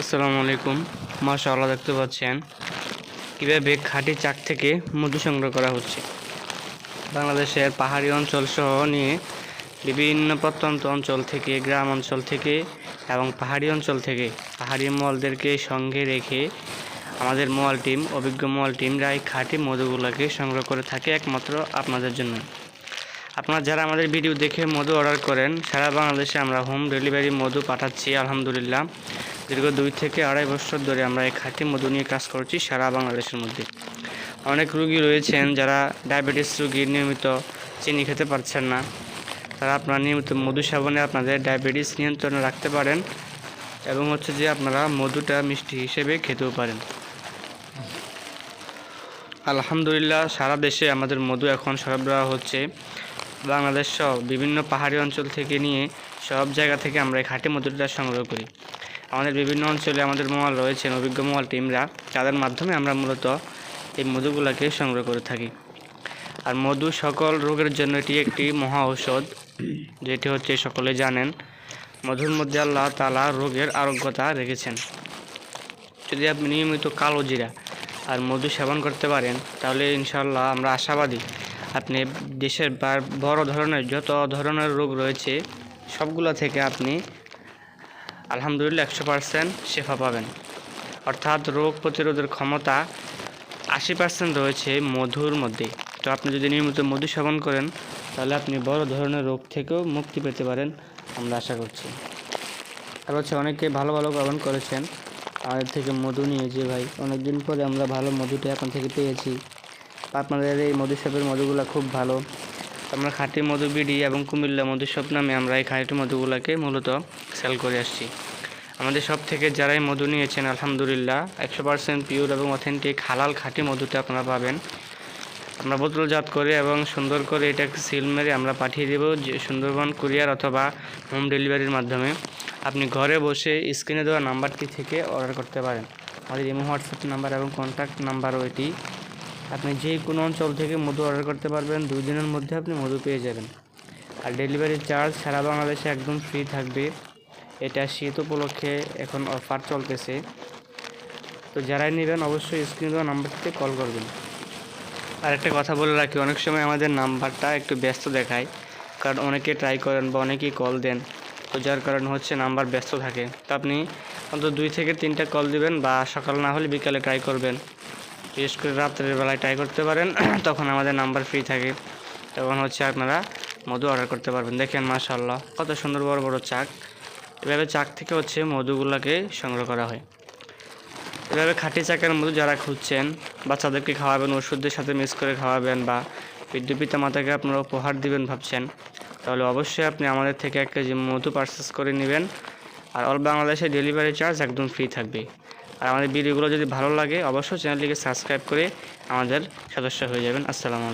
আসসালামু আলাইকুম। মাশাআল্লাহ, দেখতে পাচ্ছেন কীভাবে খাঁটি চাক থেকে মধু সংগ্রহ করা হচ্ছে। বাংলাদেশের পাহাড়ি অঞ্চল সহ নিয়ে বিভিন্ন প্রত্যন্ত অঞ্চল থেকে, গ্রাম অঞ্চল থেকে এবং পাহাড়ি অঞ্চল থেকে পাহাড়ি মলদেরকে সঙ্গে রেখে আমাদের মোয়াল টিম, অভিজ্ঞ মোয়াল টিমরা এই খাঁটি মধুগুলোকে সংগ্রহ করে থাকে একমাত্র আপনাদের জন্য। আপনারা যারা আমাদের ভিডিও দেখে মধু অর্ডার করেন, সারা বাংলাদেশে আমরা হোম ডেলিভারি মধু পাঠাচ্ছি, আলহামদুলিল্লাহ। দীর্ঘ দুই থেকে আড়াই বছর ধরে আমরা এই খাঁটি মধু নিয়ে কাজ করছি সারা বাংলাদেশের মধ্যে। অনেক রুগী রয়েছেন যারা ডায়াবেটিস রুগী নিয়মিত চিনি খেতে পারছেন না। তারা আপনারা নিয়মিত মধু সেবনে আপনাদের ডায়াবেটিস নিয়ন্ত্রণে রাখতে পারেন এবং হচ্ছে যে আপনারা মধুটা মিষ্টি হিসেবে খেতেও পারেন। আলহামদুলিল্লাহ সারা দেশে আমাদের মধু এখন সরবরাহ হচ্ছে। বাংলাদেশ সহ বিভিন্ন পাহাড়ি অঞ্চল থেকে নিয়ে সব জায়গা থেকে আমরা এই খাঁটি মধুটা সংগ্রহ করি। আমাদের বিভিন্ন অঞ্চলে আমাদের মোয়াল রয়েছেন, অভিজ্ঞ মোয়াল টিমরা। তাদের মাধ্যমে আমরা মূলত এই মধুগুলোকে সংগ্রহ করে থাকি। আর মধু সকল রোগের জন্য এটি একটি মহা ঔষধ, যেটি হচ্ছে, সকলে জানেন, মধুর মধ্যে আল্লাহ তালা রোগের আরোগ্যতা রেখেছেন। যদি আপনি নিয়মিত কালো জিরা আর মধু সেবন করতে পারেন, তাহলে ইনশাল্লাহ আমরা আশাবাদী। আপনি দেশের বড় ধরনের যত ধরনের রোগ রয়েছে, সবগুলো থেকে আপনি আলহামদুলিল্লাহ একশো পার্সেন্ট শেফা পাবেন। অর্থাৎ রোগ প্রতিরোধের ক্ষমতা আশি পার্সেন্ট রয়েছে মধুর মধ্যে। তো আপনি যদি নিয়মিত মধু সেবন করেন, তাহলে আপনি বড় ধরনের রোগ থেকেও মুক্তি পেতে পারেন আমরা আশা করছি। আর হচ্ছে অনেকে ভালো ভালো কমেন্ট করেছেন আমাদের থেকে মধু নিয়েছি ভাই, অনেকদিন পরে আমরা ভালো মধুটা এখন থেকে পেয়েছি। আপনাদের এই মধু শপের মধুগুলো খুব ভালো। আমরা খাঁটি মধু, বিডি এবং কুমিল্লা মধু শপ নামে আমরা এই খাঁটি মধুগুলোকে মূলত সেল করে আসছি। আমাদের সব থেকে যারাই মধু নিয়েছেন, আলহামদুলিল্লাহ, একশো পার্সেন্ট পিওর এবং অথেন্টিক হালাল খাঁটি মধুটা আপনারা পাবেন। আমরা বোতলজাত করে এবং সুন্দর করে এটাকে সিল মেরে আমরা পাঠিয়ে দেবো সুন্দরবন কুরিয়ার অথবা হোম ডেলিভারির মাধ্যমে। আপনি ঘরে বসে স্ক্রিনে দেওয়া নাম্বারটি থেকে অর্ডার করতে পারেন। আমাদের ইমো হোয়াটসঅ্যাপ নাম্বার এবং কন্ট্যাক্ট নাম্বারও এটি আপনি যে কোনো অঞ্চল থেকে মধু অর্ডার করতে পারবেন, দুই দিনের মধ্যে আপনি মধু পেয়ে যাবেন। আর ডেলিভারি চার্জ সারা বাংলাদেশে একদম ফ্রি থাকবে। এটা শীত উপলক্ষে এখন অফার চলতেছে। তো যারাই নেবেন অবশ্যই স্ক্রিনে দেওয়া নাম্বারটিতে কল করবেন। আর একটা কথা বলে রাখি, অনেক সময় আমাদের নাম্বারটা একটু ব্যস্ত দেখায়, কারণ অনেকে ট্রাই করেন বা অনেকেই কল দেন। তো যার কারণে হচ্ছে নাম্বার ব্যস্ত থাকে। তো আপনি অন্তত দুই থেকে তিনটা কল দিবেন বা সকাল না হলে বিকালে ট্রাই করবেন। বিশেষ করে রাত্রের বেলায় ট্রাই করতে পারেন, তখন আমাদের নাম্বার ফ্রি থাকে। তখন হচ্ছে আপনারা মধু অর্ডার করতে পারবেন। দেখেন মাশাল্লাহ কত সুন্দর বড় বড় চাক। এভাবে চাক থেকে হচ্ছে মধুগুলোকে সংগ্রহ করা হয়। এভাবে খাঁটি চাকের মধু যারা খুঁজছেন, বাচ্চাদেরকে খাওয়াবেন ওষুধের সাথে মিক্স করে খাওয়াবেন বা বৃদ্ধ পিতা মাতাকে আপনারা উপহার দিবেন ভাবছেন, তাহলে অবশ্যই আপনি আমাদের থেকে এক কেজি মধু পারচেস করে নেবেন। আর অল বাংলাদেশে ডেলিভারি চার্জ একদম ফ্রি থাকবে। আর আমাদের ভিডিওগুলো যদি ভালো লাগে, অবশ্যই চ্যানেলটিকে সাবস্ক্রাইব করে আমাদের সদস্য হয়ে যাবেন। আসসালামু